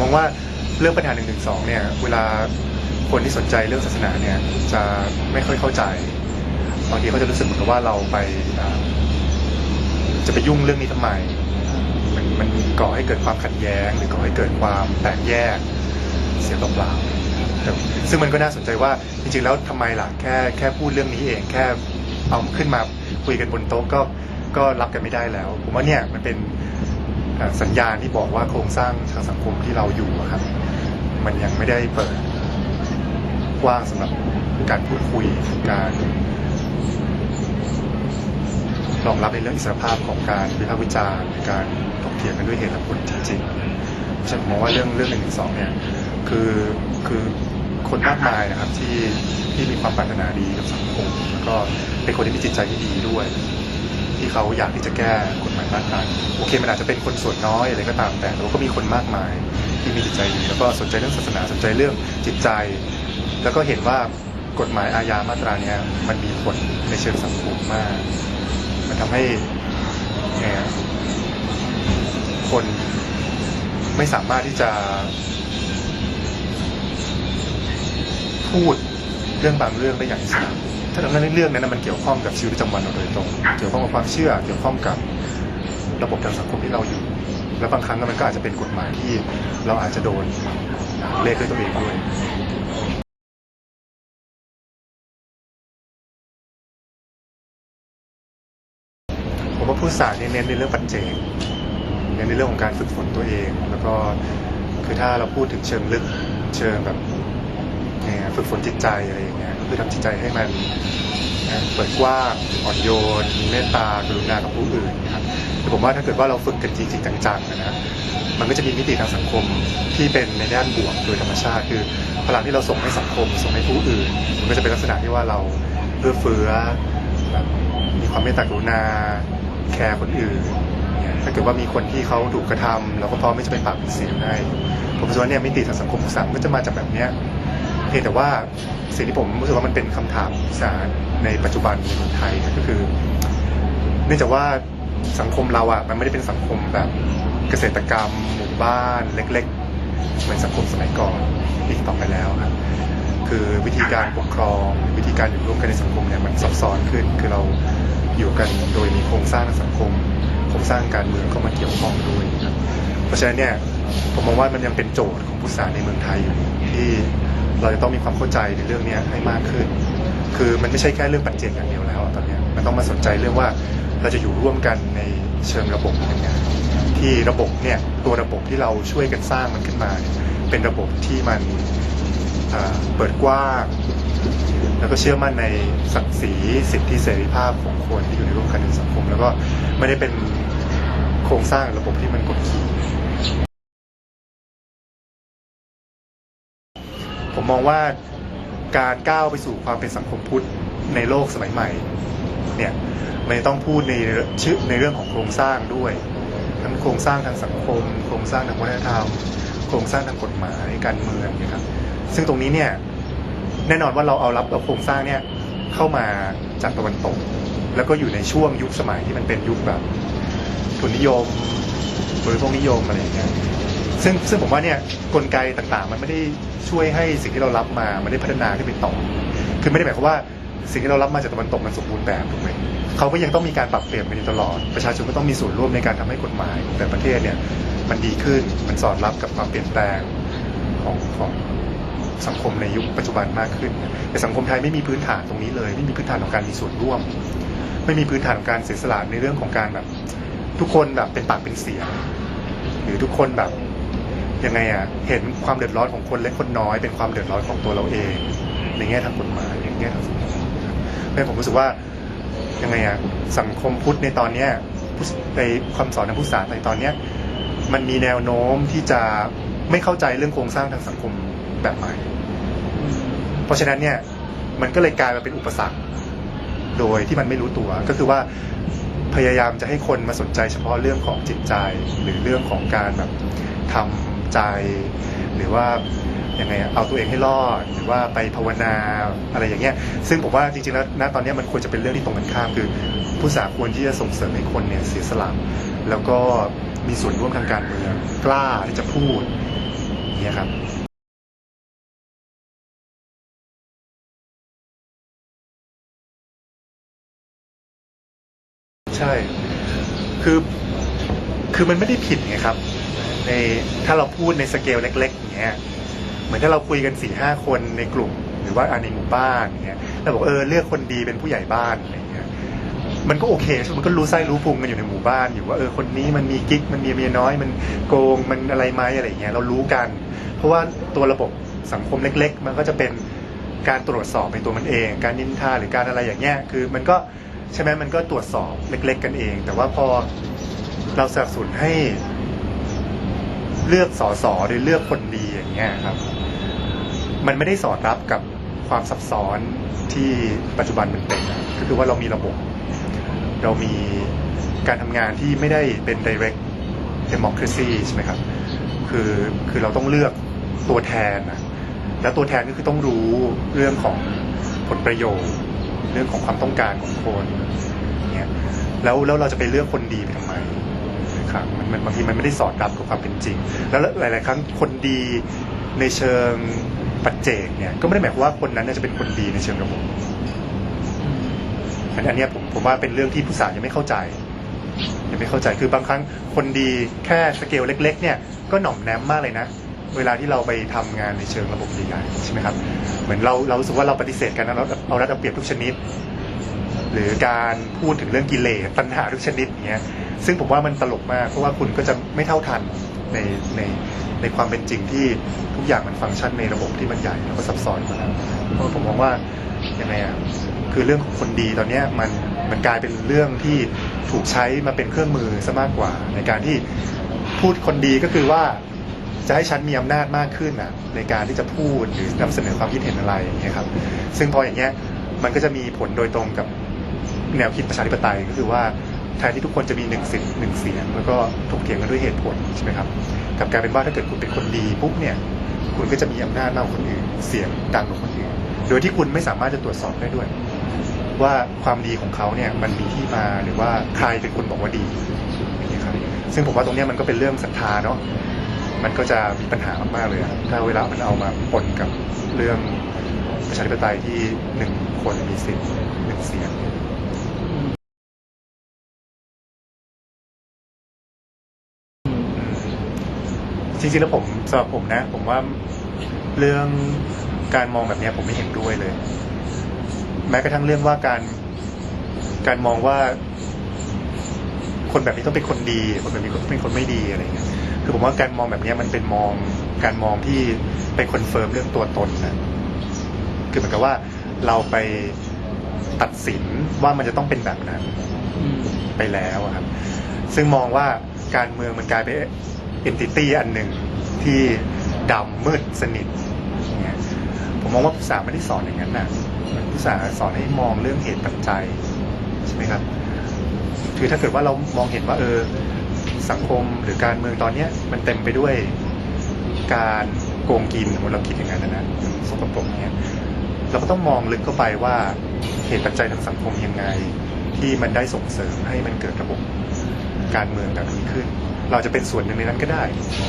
มองว่าเรื่องปัญหาหนึ่งหนึ่งสองเนี่ยเวลาคนที่สนใจเรื่องศาสนาเนี่ยจะไม่ค่อยเข้าใจบางทีเขาจะรู้สึกเหมือนกับว่าเราไปจะไปยุ่งเรื่องนี้ทำไมมันมันก่อให้เกิดความขัดแย้ง หรือก่อให้เกิดความแตกแยกเสียเปล่าๆซึ่งมันก็น่าสนใจว่าจริงๆแล้วทำไมล่ะแค่แค่พูดเรื่องนี้เองแค่เอาขึ้นมาคุยกันบนโต๊ะก็ก็รับกันไม่ได้แล้ว ผมว่าเนี่ยมันเป็น สัญญาณที่บอกว่าโครงสร้างทางสังคมที่เราอยู่ครับมันยังไม่ได้เปิดกว้างสำหรับการพูดคุยการรองรับในเรื่องอิสรภาพของการวิพากษ์วิจารณ์การถกเถียงกันด้วยเหตุและผลจริงๆฉันมองว่าเรื่องเรื่องหนึ่งสองเนี่ยคือคือคนมากมายนะครับที่ที่มีความปรารถนาดีกับสังคม แล้วก็เป็นคนที่มีจิตใจที่ดีด้วย ที่เขาอยากที่จะแก้กฎหมาย มาตรานี้โอเคมันอาจจะเป็นคนส่วนน้อยอะไรก็ตามแต่แต่ว่าก็มีคนมากมายที่มีจิตใจดีแล้วก็สนใจเรื่องศาสนาสนใจเรื่องจิตใจ แล้วก็เห็นว่ากฎหมายอาญามาตราเนี้ยมันมีผลในเชิงสังคมมาก มันทำให้คนไม่สามารถที่จะ พูดเรื่องบางเรื่องได้อย่างอิสระถ้าดังนั้นเรื่องนั้นมันเกี่ยวข้องกับชีวิตประจำวันเราโดยตรง เกี่ยวข้องกับความเชื่อ เกี่ยวข้องกับ ระบบทางสังคมที่เราอยู่ และบางครั้งมันก็อาจจะเป็นกฎหมายที่เราอาจจะโดนเลขด้วยตัวเองด้วยผมว่าผู้สารเนี่ยเน้นในเรื่องปัจเจกเน้นในเรื่องของการฝึกฝนตัวเอง แล้วก็คือถ้าเราพูดถึงเชิงลึกเชิงแบบฝึกฝนจิตใจอะไรอย่างเงี้ยก็คือทำจิตใจให้มันเปิดกว้างอ่อนโยนมีเมตตากรุณากับผู้อื่น ผมว่าถ้าเกิดว่าเราฝึกกันจริงๆจังๆนะมันก็จะมีมิติทางสังคมที่เป็นในด้านบวกโดยธรรมชาติ คือพลังที่เราส่งให้สังคมส่งให้ผู้อื่น มันก็จะเป็นลักษณะที่ว่าเราเอื้อเฟื้อแบบมีความเมตตากรุณาแคร์คนอื่น ถ้าเกิดว่ามีคนที่เขาถูกกระทำเราก็พร้อมที่จะเป็นปากเป็นเสียงให้ผมคิดว่าเนี่ยมิติทางสังคมสังก็จะมาจากแบบเนี้ยเพียงแต่ว่าสิ่งที่ผมรู้สึกว่ามันเป็นคำถามสารในปัจจุบันในเมืองไทยก็คือ เนื่องจากว่า สังคมเราอะมันไม่ได้เป็นสังคมแบบเกษตรกรรมหมู่บ้านเล็ก ๆ เหมือนสังคมสมัยก่อนอีกต่อไปแล้วครับคือวิธีการปกครองวิธีการอยู่ร่วมกันในสังคมเนี่ยมันซับซ้อนขึ้นคือเราอยู่กันโดยมีโครงสร้างสังคมโครงสร้างการเมืองเข้ามาเกี่ยวข้องด้วยครับเพราะฉะนั้นเนี่ยผมมองว่ามันยังเป็นโจทย์ของผู้สารในเมืองไทยอยู่ที่เราจะต้องมีความเข้าใจในเรื่องนี้ให้มากขึ้น คือมันไม่ใช่แค่เรื่องปัจเจกอย่างเดียวแล้วตอนนี้ มันต้องมาสนใจเรื่องว่าเราจะอยู่ร่วมกันในเชิงระบบยังไงที่ระบบเนี่ยตัวระบบที่เราช่วยกันสร้างมันขึ้นมาเนเป็นระบบที่มันเปิดกว้างแล้วก็เชื่อมั่นในศักดิ์ศรีสิทธิเสรีภาพของคนที่อยู่ในร่วมกันในสังคม แล้วก็ไม่ได้เป็นโครงสร้างระบบที่มันกดขี่ผมมองว่าการก้าวไปสู่ความเป็นสังคมพุทธในโลกสมัยใหม่ เนี่ยมันต้องพูดในชื่อในเรื่องของโครงสร้างด้วย ทั้งโครงสร้างทางสังคม โครงสร้างทางวัฒนธรรม โครงสร้างทางกฎหมายการเมืองนะครับซึ่งตรงนี้เนี่ยแน่นอนว่าเราเอารับเอาโครงสร้างเนี่ยเข้ามาจากตะวันตก แล้วก็อยู่ในช่วงยุคสมัยที่มันเป็นยุคแบบทุนนิยมบริโภคนิยมอะไรอย่างเงี้ยซึ่งซึ่งผมว่าเนี่ยกลไกต่างๆ มันไม่ได้ช่วยให้สิ่งที่เรารับมา มันได้พัฒนาขึ้นไปต่อ คือไม่ได้หมายความว่า สิ่งที่เรารับมาจากตะวันตกมันสมบูรณ์แบบถูกไหมเขาก็ยังต้องมีการปรับเปลี่ยนไปตลอด ประชาชนก็ต้องมีส่วนร่วมในการทำให้กฎหมายของแต่ประเทศเนี่ยมันดีขึ้นมันสอดรับกับความเปลี่ยนแปลงของของสังคมในยุคปัจจุบันมากขึ้น แต่สังคมไทยไม่มีพื้นฐานตรงนี้เลย ไม่มีพื้นฐานของการมีส่วนร่วม ไม่มีพื้นฐานของการเสียสละในเรื่องของการแบบทุกคนแบบเป็นปากเป็นเสียง หรือทุกคนแบบยังไงอะเห็นความเดือดร้อนของคนเล็กคนน้อย เป็นความเดือดร้อนของตัวเราเอง ในแง่ทางกฎหมายในแง่ทางสังคมนะครับเพราะฉะนั้นผมรู้สึกว่ายังไงอะสังคมพุทธในตอนเนี้ยในความสอนทางพุทธศาสนาในตอนเนี้ยมันมีแนวโน้มที่จะไม่เข้าใจเรื่องโครงสร้างทางสังคมแบบใหม่ เพราะฉะนั้นเนี่ยมันก็เลยกลายมาเป็นอุปสรรค โดยที่มันไม่รู้ตัวก็คือว่าพยายามจะให้คนมาสนใจเฉพาะเรื่องของจิตใจหรือเรื่องของการแบบทำใจ หรือว่า ยังไงเอาตัวเองให้รอดหรือว่าไปภาวนาอะไรอย่างเงี้ยซึ่งผมว่าจริงๆแล้วณตอนนี้มันควรจะเป็นเรื่องที่ตรงกันข้ามคือ ผู้สาควรที่จะส่งเสริมให้คนเนี่ยเสียสละแล้วก็มีส่วนร่วมทางการเมืองกล้าที่จะพูดเนี้ครับใช่ คือ คือมันไม่ได้ผิดไงครับ ใน ถ้าเราพูดในสเกลเล็กๆอย่างเงี้ย เหมือนถ้าเราคุยกันสี่ห้าคนในกลุ่ม หรือว่าอะในหมู่บ้านเงี้ยแล้วบอกเออเลือกคนดีเป็นผู้ใหญ่บ้านอะไรเงี้ยมันก็โอเคใช่มมันก็รู้ไส้รู้พุงกันอยู่ในหมู่บ้าน อยู่ว่าเออคนนี้มันมีกิ๊กมันมีเมียน้อย มันโกงมันอะไรไหมอะไรเงี้ยเรารู้กัน เพราะว่าตัวระบบสังคมเล็ก ๆ มันก็จะเป็นการตรวจสอบในตัวมันเอง การนินทาหรือการอะไรอย่างเงี้ยคือมันก็ใช่ไหมมันก็ตรวจสอบเล็ก ๆ กันเอง แต่ว่าพอเราสนับสนุนให้เลือกสอสอหรือเลือกคนดีอย่างเงี้ยครับ มันไม่ได้สอดรับกับความซับซ้อนที่ปัจจุบันมันเป็นก็คือว่าเรามีระบบ เรามีการทำงานที่ไม่ได้เป็น direct democracy ใช่ไหมครับ คือคือเราต้องเลือกตัวแทนนะแล้วตัวแทนก็คือต้องรู้เรื่องของผลประโยชน์ เรื่องของความต้องการของคนเนี่ยแล้วแล้วเราจะไปเลือกคนดีไปทำไมครับมันมันบางทีมันไม่ได้สอดรับกับความเป็นจริง แล้วหลาย ๆ ครั้งคนดีในเชิง ปัจเจกเนี่ยก็ไม่ได้หมายความว่าคนนั้นเนยจะเป็นคนดีในเชิงระบบอันอันเนี้ยผมผมว่าเป็นเรื่องที่ผู้สายังไม่เข้าใจยังไม่เข้าใจคือบางครั้งคนดีแค่สเกลเล็ก ๆ เนี่ยก็หน่อมแนมมากเลยนะ เวลาที่เราไปทำงานในเชิงระบบใหญ่ๆใช่ไหมครับ เหมือนเราเรารู้สึกว่าเราปฏิเสธกันนะเราเอารัดเอาเปรียบทุกชนิด หรือการพูดถึงเรื่องกิเลสปัญหาทุกชนิดอย่างเงี้ยซึ่งผมว่ามันตลกมากเพราะว่าคุณก็จะไม่เท่าทัน ในในในความเป็นจริงที่ทุกอย่างมันฟังก์ชันในระบบที่มันใหญ่แล้วก็ซับซ้อนกว่านั้นเพราะผมมองว่ายังไงอะคือเรื่องของคนดีตอนเนี้มันมันกลายเป็นเรื่องที่ถูกใช้มาเป็นเครื่องมือซะมากกว่า ในการที่พูดคนดีก็คือว่าจะให้ฉันมีอำนาจมากขึ้นอะในการที่จะพูดหรือนำเสนอความคิดเห็นอะไรอย่างเงี้ยครับ ซึ่งพออย่างเงี้ยมันก็จะมีผลโดยตรงกับแนวคิดประชาธิปไตยก็คือว่า แทนที่ทุกคนจะมีหนึ่งสิทธิ์หนึ่งเสียง แล้วก็ถกเถียงกันด้วยเหตุผลใช่ไหมครับกับกายเป็นว่าถ้าเกิดคุณเป็นคนดีปุ๊บเนี่ยคุณก็จะมีอำนาจมากกว่าคนอื่น เสียงดังกว่าคนอื่น โดยที่คุณไม่สามารถจะตรวจสอบได้ด้วย ว่าความดีของเขาเนี่ยมันมีที่มาหรือว่าใครเป็นคนบอกว่าดีอย่ครับซึ่งผมว่าตรงนี้มันก็เป็นเรื่องศรัทธาเนาะมันก็จะมีปัญหามากๆเลยถ้าเวลามันเอามาปนกับเรื่องประชาธิปไตยที่หนึ่งคนมีสิทธิ์หนึ่งเสียง จริงๆแล้วผมสำหรับผมนะ ผมว่าเรื่องการมองแบบนี้ผมไม่เห็นด้วยเลย แม้กระทั่งเรื่องว่าการการมองว่า คนแบบนี้ต้องเป็นคนดี คนแบบนี้ต้องเป็นคนไม่ดีอะไรเงี้ยคือผมว่าการมองแบบนี้มันเป็นมองการมองที่ไปคอนเฟิร์มเรื่องตัวตนนะคือเหมือนกับว่าเราไปตัดสินว่ามันจะต้องเป็นแบบนั้นไปแล้วครับ ซึ่งมองว่าการเมืองมันกลายเป็น เอนติตี้อันหนึ่งที่ดำมืดสนิทเงี้ยผมมองว่าผู้สาไม่ได้สอนอย่างนั้นนะผู้สาสอนให้มองเรื่องเหตุปัจจัยใช่ไหมครับคือถ้าเกิดว่าเรามองเห็นว่าเออสังคมหรือการเมืองตอนเนี้ยมันเต็มไปด้วยการโกงกินสมมติเราคิดอย่างนั้นนะนะมันสกปรกเนี้ยเราก็ต้องมองลึกเข้าไปว่าเหตุปัจจัยทางสังคมยังไง ที่มันได้ส่งเสริมให้มันเกิดระบบการเมืองแบบนี้ขึ้น เราจะเป็นส่วนหนึ่งในนั้นก็ได้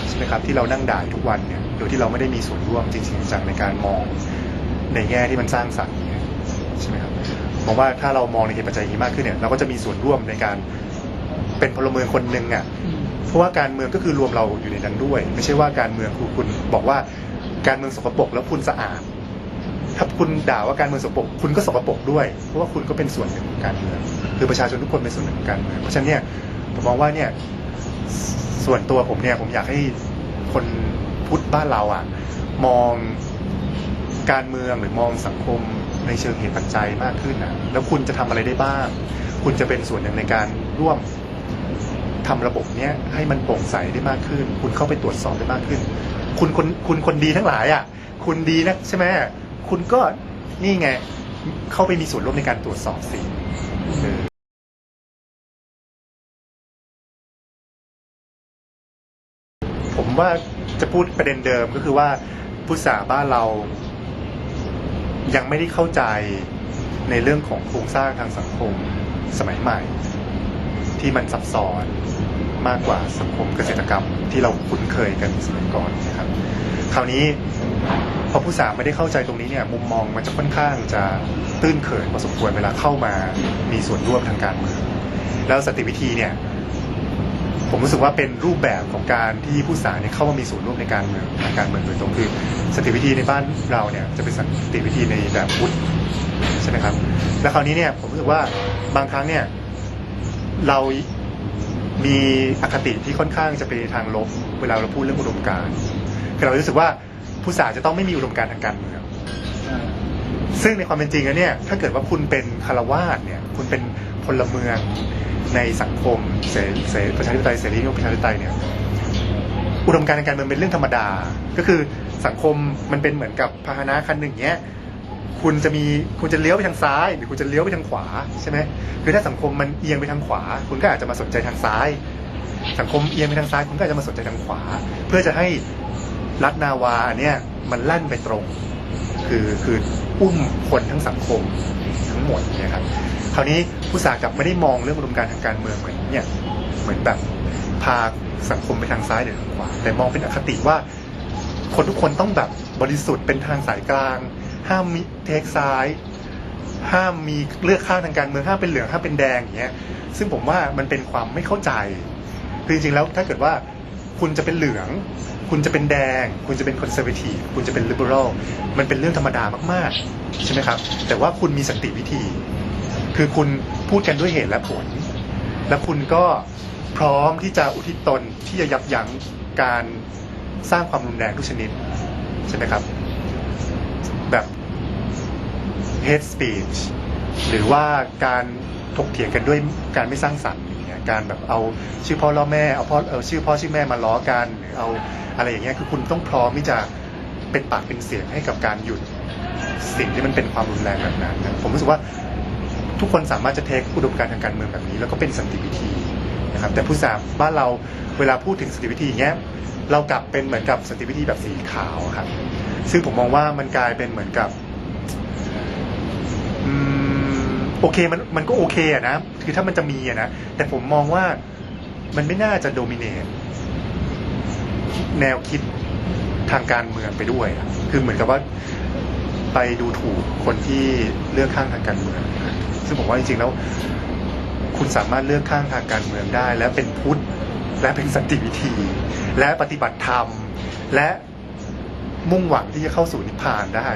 ใช่ไหมครับที่เรานั่งด่าอยู่ทุกวันเนี่ยโดยที่เราไม่ได้มีส่วนร่วมจริงๆจังในการมองในแง่ที่มันสร้างสรรค์เนี่ยใช่ไหมครับมองว่าถ้าเรามองในเหตุปัจจัยนี้มากขึ้นเนี่ยเราก็จะมีส่วนร่วมในการเป็นพลเมืองคนหนึ่งอะเพราะว่าการเมืองก็คือรวมเราอยู่ในนั้นด้วย ไม่ใช่ว่าการเมืองคือคุณบอกว่าการเมืองสกปรกแล้วคุณสะอาดถ้าคุณด่าว่าการเมืองสกปรกคุณก็สกปรกด้วย เพราะว่าคุณก็เป็นส่วนหนึ่งของการเมืองคือประชาชนทุกคนเป็นส่วนหนึ่งของการเมืองเพราะฉะนั้นเนี่ยผมมองว่าเนี่ย ส่วนตัวผมเนี่ยผมอยากให้คนพุทธบ้านเราอะ มองการเมืองหรือมองสังคมในเชิงเหตุปัจจัยมากขึ้นอะแล้วคุณจะทำอะไรได้บ้าง คุณจะเป็นส่วนหนึ่งในการร่วมทำระบบเนี้ยให้มันโปร่งใสได้มากขึ้น คุณเข้าไปตรวจสอบได้มากขึ้น คุณคนคุณคนดีทั้งหลายอะ คุณดีนะใช่ไหมคุณก็นี่ไงเข้าไปมีส่วนร่วมในการตรวจสอบสิ ผมว่าจะพูดประเด็นเดิมก็คือว่าผู้สาบ้านเรายังไม่ได้เข้าใจในเรื่องของโครงสร้างทางสังคมสมัยใหม่ ที่มันซับซ้อนมากกว่าสังคมเกษตรกรรมที่เราคุ้นเคยกันสมัยก่อนนะครับ คราวนี้พอผู้สาไม่ได้เข้าใจตรงนี้เนี่ยมุมมองมันจะค่อนข้างจะตื้นเขินพอสมควรเวลาเข้ามามีส่วนร่วมทางการเมืองแล้วสติวิธีเนี่ย ผมรู้สึกว่าเป็นรูปแบบของการที่ผู้สาเนี่ยเข้ามามีส่วนร่วมในการเมืองทางการเมืองโดยตรงคือสติวิธีในบ้านเราเนี่ยจะเป็นสติวิธีในแบบพุทธใช่ไหมครับ แล้วคราวนี้เนี่ยผมรู้สึกว่าบางครั้งเนี่ยเรามีอคติที่ค่อนข้างจะไปทางลบ เวลาเราพูดเรื่องอุดมการณ์คือเรารู้สึกว่าผู้สารจะต้องไม่มีอุดมการณ์ทางการเมืองซึ่งในความเป็นจริงแล้วเนี่ยถ้าเกิดว่าคุณเป็นคารวาสเนี่ยคุณเป็น พลเมืองในสังคมเสรีประชาธิปไตยเสรีนิยมประชาธิปไตยเนี่ยอุดมการณ์ทางการเมืองเป็นเรื่องธรรมดา ก็คือสังคมมันเป็นเหมือนกับพาหนะคันหนึ่งเนี้ยคุณจะมีคุณจะเลี้ยวไปทางซ้าย หรือคุณจะเลี้ยวไปทางขวาใช่ไหมคือถ้าสังคมมันเอียงไปทางขวา คุณก็อาจจะมาสนใจทางซ้าย สังคมเอียงไปทางซ้าย คุณก็อาจจะมาสนใจทางขวา เพื่อจะให้รัฐนาวาเนี่ยมันลั่นไปตรง คือคืออุ้มคนทั้งสังคมทั้งหมดเนี่ยครับ คราวนี้ผู้สาหกรรมไม่ได้มองเรื่องอุดมการทางการเมืองเหมือนเนี่ยเหมือนแบบพาสังคมไปทางซ้ายหรือทางขวาแต่มองเป็นอคติว่า คนทุกคนต้องแบบบริสุทธิ์เป็นทางสายกลาง ห้ามมีเทคซ้าย ห้ามมีเลือกข้างทางการเมืองห้ามเป็นเหลืองห้ามเป็นแดงอย่างเงี้ยซึ่งผมว่ามันเป็นความไม่เข้าใจคือจริงๆแล้วถ้าเกิดว่าคุณจะเป็นเหลือง คุณจะเป็นแดง คุณจะเป็นคอนเซอร์ t ทีฟคุณจะเป็นลิเบอรัลมันเป็นเรื่องธรรมดามากๆ ใช่ไหมครับ แต่ว่าคุณมีสันติวิธี คือคุณพูดกันด้วยเหตุและผล และคุณก็พร้อมที่จะอุทิศตนที่จะยับยั้งการสร้างความรุนแรงทุกชนิด ใช่ไหมครับ แบบ hate speech หรือว่าการถกเถียงกันด้วยการไม่สร้างสรรค์อย่างเงี้ยการแบบเอาชื่อพ่อล่อแม่เอาพ่อเอาชื่อพ่อชื่อแม่มาล้อกันหรือเอาอะไรอย่างเงี้ยคือคุณต้องพร้อมที่จะเป็นปากเป็นเสียงให้กับการหยุดสิ่งที่มันเป็นความรุนแรงแบบนั้นนะผมรู้สึกว่า ทุกคนสามารถจะเทคอุดมการณ์ทางการเมืองแบบนี้ แล้วก็เป็นสันติวิธีนะครับแต่ผู้สามบ้านเราเวลาพูดถึงสันติวิธีอย่างเงี้ยเรากลับเป็นเหมือนกับสันติวิธีแบบสีขาวครับ ซึ่งผมมองว่ามันกลายเป็นเหมือนกับอืมโอเคมันมันก็โอเคอะนะคือถ้ามันจะมีอะนะแต่ผมมองว่ามันไม่น่าจะโดมิเนตแนวคิดทางการเมืองไปด้วย คือเหมือนกับว่าไปดูถูกคนที่เลือกข้างทางการเมือง ซึ่งผมว่าจริงๆแล้ว คุณสามารถเลือกข้างทางการเมืองได้ และเป็นพุทธ และเป็นสันติวิธี และปฏิบัติธรรม และมุ่งหวังที่จะเข้าสู่นิพพานได้